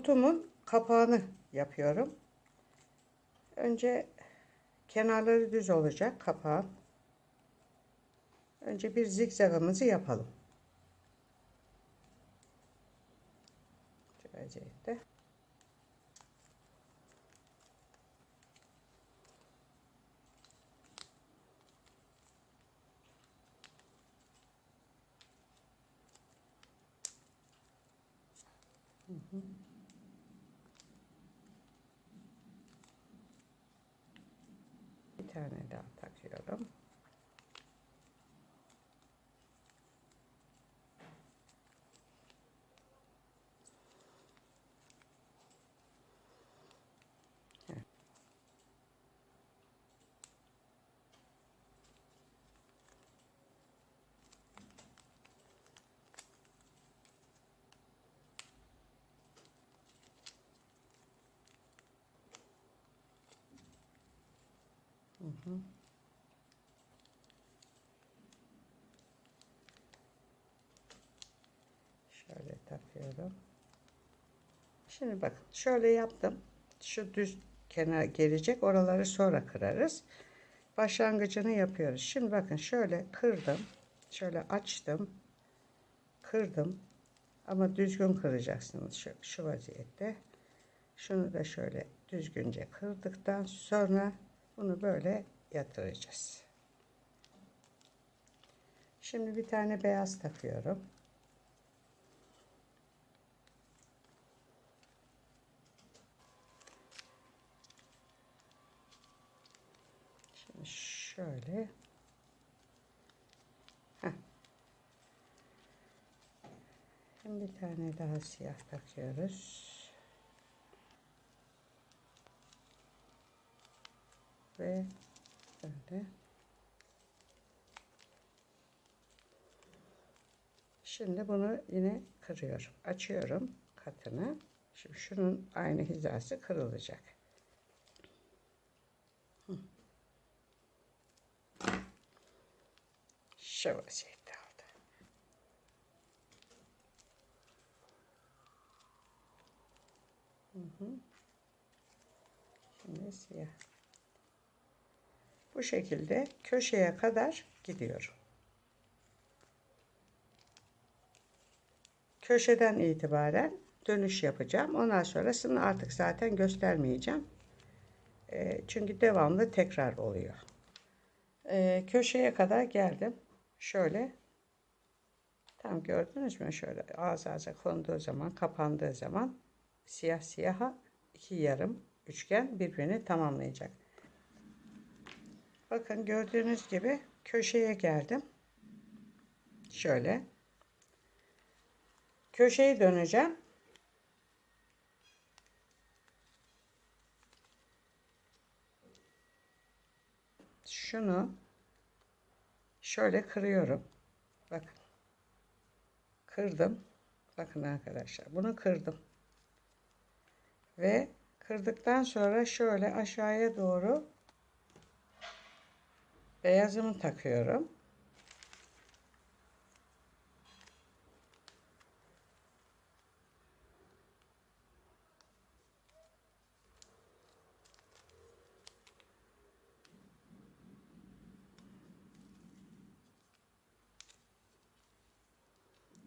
Kutumun kapağını yapıyorum. Önce kenarları düz olacak kapağın. Önce bir zigzagımızı yapalım. Şu vaziyette. Bir tane daha takıyorum. Hı. Şöyle takıyorum. Şimdi bakın şöyle yaptım. Şu düz kenar gelecek. Oraları sonra kırarız. Başlangıcını yapıyoruz. Şimdi bakın şöyle kırdım. Şöyle açtım. Kırdım. Ama düzgün kıracaksınız şu, şu vaziyette. Şunu da şöyle düzgünce kırdıktan sonra bunu böyle yatıracağız. Şimdi bir tane beyaz takıyorum. Şimdi şöyle. Heh. Şimdi bir tane daha siyah takıyoruz. Ve böyle. Şimdi bunu yine kırıyorum. Açıyorum katını. Şimdi şunun aynı hizası kırılacak. Şu vaziyette hı. Şimdi siyah. Bu şekilde köşeye kadar gidiyorum. Köşeden itibaren dönüş yapacağım. Ondan sonrasını artık zaten göstermeyeceğim. E, çünkü devamlı tekrar oluyor. E, köşeye kadar geldim. Şöyle. Tam gördünüz mü? Şöyle ağız ağza konduğu zaman, kapandığı zaman siyah siyaha iki yarım üçgen birbirini tamamlayacak. Bakın gördüğünüz gibi köşeye geldim. Şöyle. Köşeyi döneceğim. Şunu şöyle kırıyorum. Bakın. Kırdım. Bakın arkadaşlar. Bunu kırdım. Ve kırdıktan sonra şöyle aşağıya doğru beyazımı takıyorum.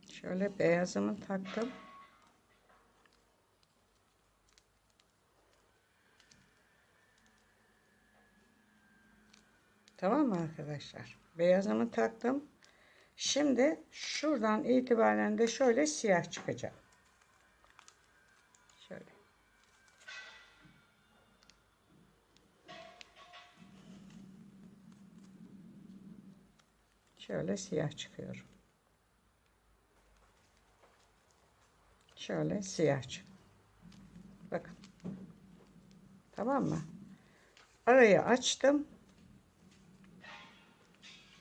Şöyle beyazımı taktım. Tamam mı arkadaşlar? Beyazımı taktım. Şimdi şuradan itibaren de şöyle siyah çıkacak. Şöyle. Şöyle siyah çıkıyorum. Şöyle siyah çık. Bakın. Tamam mı? Arayı açtım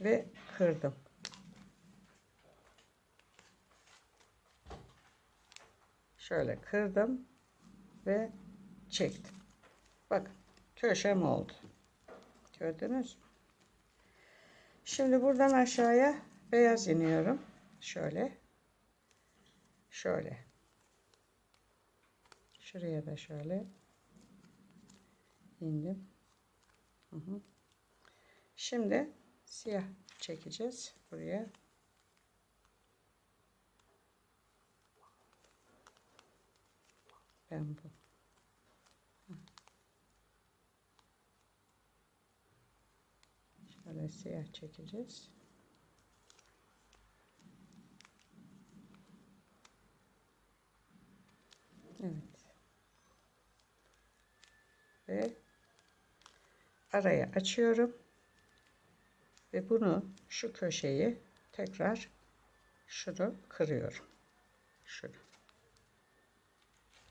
ve kırdım. Şöyle kırdım ve çektim. Bakın köşem oldu. Gördünüz mü? Şimdi buradan aşağıya beyaz iniyorum. Şöyle. Şöyle. Şuraya da şöyle indim. Hı hı. Şimdi siyah çekeceğiz buraya. Ben bu. Şöyle siyah çekeceğiz. Evet. Ve araya açıyorum. Ve bunu şu köşeyi tekrar şunu kırıyorum. Şunu.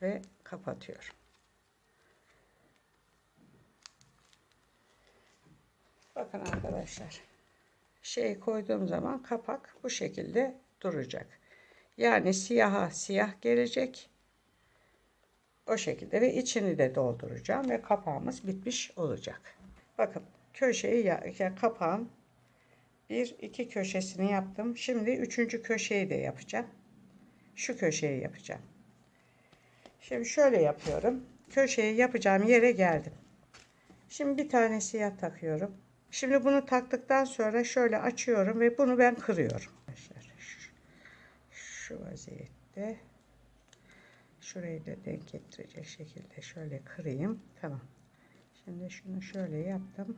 Ve kapatıyorum. Bakın arkadaşlar. Şey koyduğum zaman kapak bu şekilde duracak. Yani siyaha siyah gelecek. O şekilde ve içini de dolduracağım ve kapağımız bitmiş olacak. Bakın köşeyi ya, ya kapağın bir iki köşesini yaptım. Şimdi üçüncü köşeyi de yapacağım. Şu köşeyi yapacağım. Şimdi şöyle yapıyorum. Köşeyi yapacağım yere geldim. Şimdi bir tane siyah takıyorum. Şimdi bunu taktıktan sonra şöyle açıyorum ve bunu ben kırıyorum. Arkadaşlar şu, vaziyette şurayı da denk getirecek şekilde şöyle kırayım. Tamam. Şimdi şunu şöyle yaptım.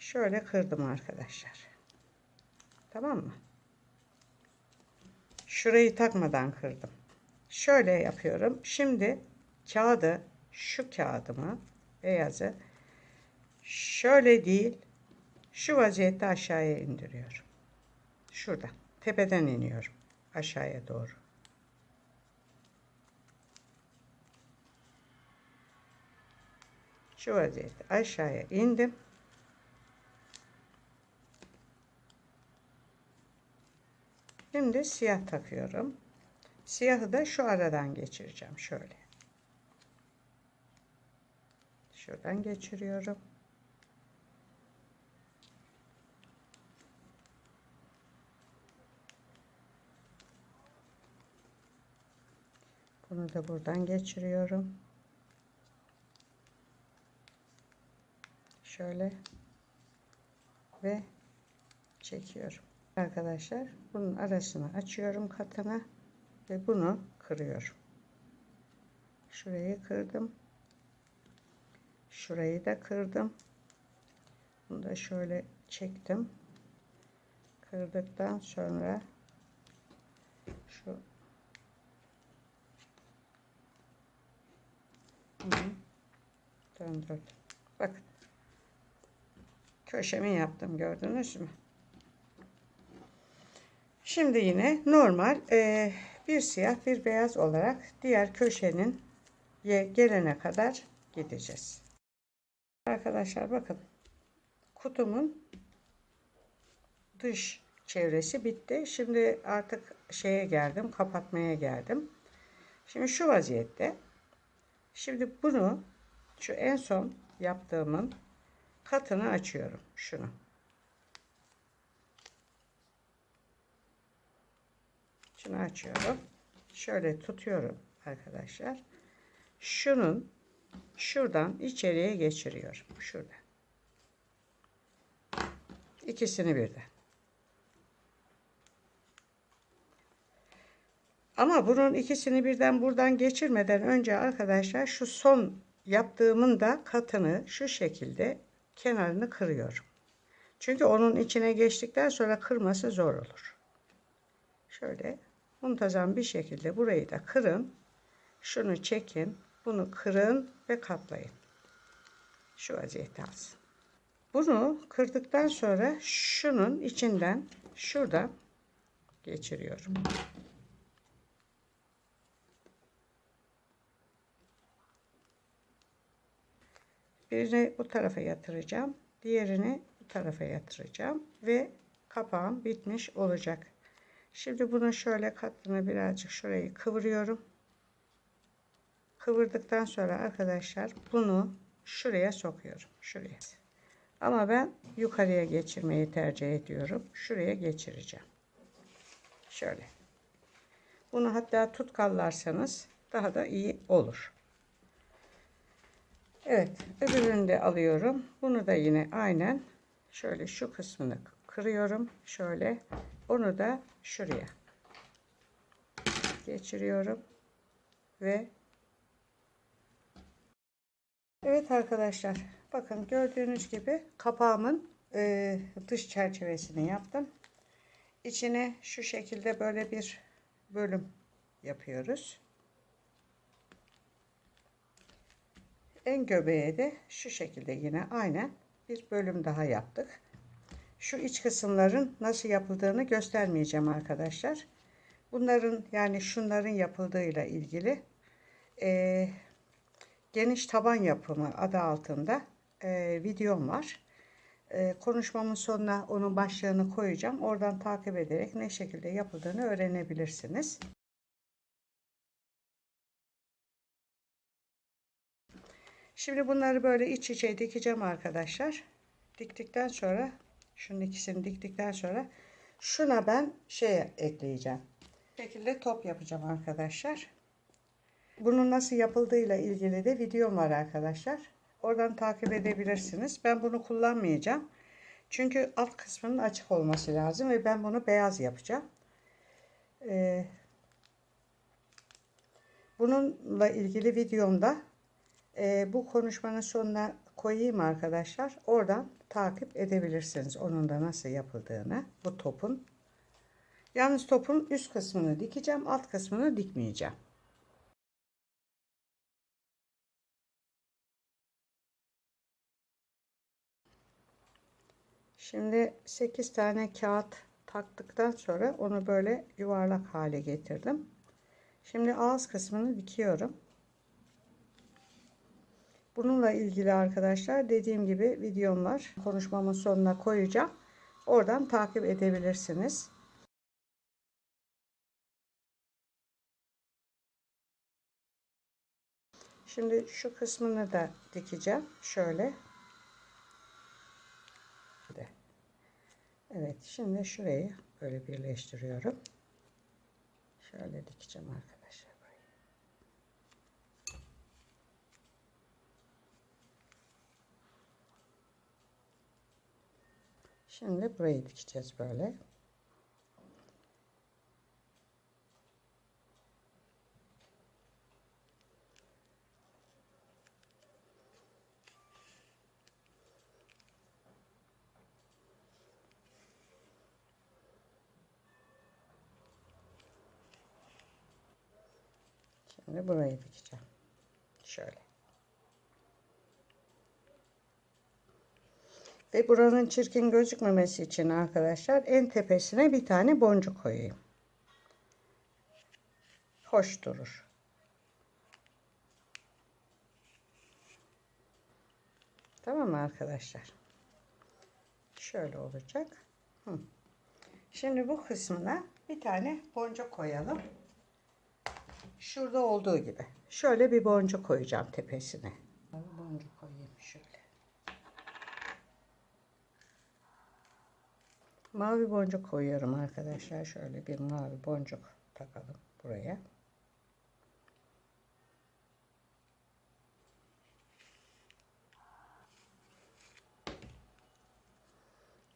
Şöyle kırdım arkadaşlar. Tamam mı? Şurayı takmadan kırdım. Şöyle yapıyorum. Şimdi kağıdı şu kağıdımı beyazı şöyle değil şu vaziyette aşağıya indiriyorum. Şurada tepeden iniyorum aşağıya doğru. Şu vaziyette aşağıya indim. Şimdi siyah takıyorum. Siyahı da şu aradan geçireceğim şöyle. Şuradan geçiriyorum. Bunu da buradan geçiriyorum. Şöyle ve çekiyorum. Arkadaşlar bunun arasını açıyorum katını ve bunu kırıyorum. Şurayı kırdım. Şurayı da kırdım. Bunu da şöyle çektim. Kırdıktan sonra şu döndürdüm. Bakın. Köşemi yaptım gördünüz mü? Şimdi yine normal e, bir siyah bir beyaz olarak diğer köşenin gelene kadar gideceğiz. Arkadaşlar bakın kutumun dış çevresi bitti. Şimdi artık şeye geldim kapatmaya geldim. Şimdi şu vaziyette şimdi bunu şu en son yaptığımın katını açıyorum şunu. Şunu açıyorum. Şöyle tutuyorum arkadaşlar. Şunun şuradan içeriye geçiriyorum. Şurada. İkisini birden. Ama bunun ikisini birden buradan geçirmeden önce arkadaşlar şu son yaptığımın da katını şu şekilde kenarını kırıyorum. Çünkü onun içine geçtikten sonra kırması zor olur. Şöyle muntazam bir şekilde burayı da kırın. Şunu çekin. Bunu kırın ve katlayın. Şu vaziyette alsın. Bunu kırdıktan sonra şunun içinden şuradan geçiriyorum. Birini bu tarafa yatıracağım. Diğerini bu tarafa yatıracağım. Ve kapağım bitmiş olacak. Şimdi bunu şöyle katını birazcık şurayı kıvırıyorum. Kıvırdıktan sonra arkadaşlar bunu şuraya sokuyorum. Şuraya. Ama ben yukarıya geçirmeyi tercih ediyorum. Şuraya geçireceğim. Şöyle. Bunu hatta tutkallarsanız daha da iyi olur. Evet, öbürünü de alıyorum. Bunu da yine aynen şöyle şu kısmını kırıyorum. Şöyle onu da şuraya geçiriyorum ve Evet arkadaşlar bakın gördüğünüz gibi kapağımın e, dış çerçevesini yaptım. İçine şu şekilde böyle bir bölüm yapıyoruz. En göbeğe de şu şekilde yine aynen bir bölüm daha yaptık. Şu iç kısımların nasıl yapıldığını göstermeyeceğim arkadaşlar. Bunların yani şunların yapıldığıyla ilgili e, geniş taban yapımı adı altında e, videom var. E, konuşmamın sonuna onun başlığını koyacağım. Oradan takip ederek ne şekilde yapıldığını öğrenebilirsiniz. Şimdi bunları böyle iç içe dikeceğim arkadaşlar. Diktikten sonra şunun ikisini diktikten sonra şuna ben şey ekleyeceğim. Bu şekilde top yapacağım arkadaşlar. Bunun nasıl yapıldığıyla ilgili de videom var arkadaşlar. Oradan takip edebilirsiniz. Ben bunu kullanmayacağım. Çünkü alt kısmının açık olması lazım ve ben bunu beyaz yapacağım. Ee, bununla ilgili videomda e, bu konuşmanın sonuna koyayım arkadaşlar. Oradan takip edebilirsiniz. Onun da nasıl yapıldığını. Bu topun. Yalnız topun üst kısmını dikeceğim. Alt kısmını dikmeyeceğim. Şimdi 8 tane kağıt taktıktan sonra onu böyle yuvarlak hale getirdim. Şimdi ağız kısmını dikiyorum. Bununla ilgili arkadaşlar dediğim gibi videom var. Konuşmamın sonuna koyacağım. Oradan takip edebilirsiniz. Şimdi şu kısmını da dikeceğim. Şöyle. Evet şimdi şurayı böyle birleştiriyorum. Şöyle dikeceğim arkadaşlar. Burayı. Şimdi burayı dikeceğiz böyle. Şimdi burayı dikeceğim. Şöyle. Ve buranın çirkin gözükmemesi için arkadaşlar en tepesine bir tane boncuk koyayım. Hoş durur. Tamam mı arkadaşlar? Şöyle olacak. Şimdi bu kısmına bir tane boncuk koyalım. Şurada olduğu gibi. Şöyle bir boncuk koyacağım tepesine. Boncuk koyayım şöyle. Mavi boncuk koyuyorum arkadaşlar. Şöyle bir mavi boncuk takalım buraya.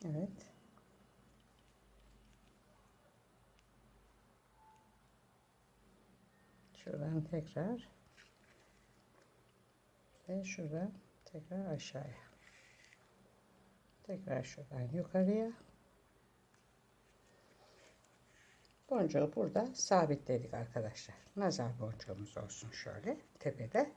Evet. Şuradan tekrar ve şuradan tekrar aşağıya. Tekrar şuradan yukarıya. Boncuğu burada sabitledik arkadaşlar. Nazar boncuğumuz olsun şöyle tepede.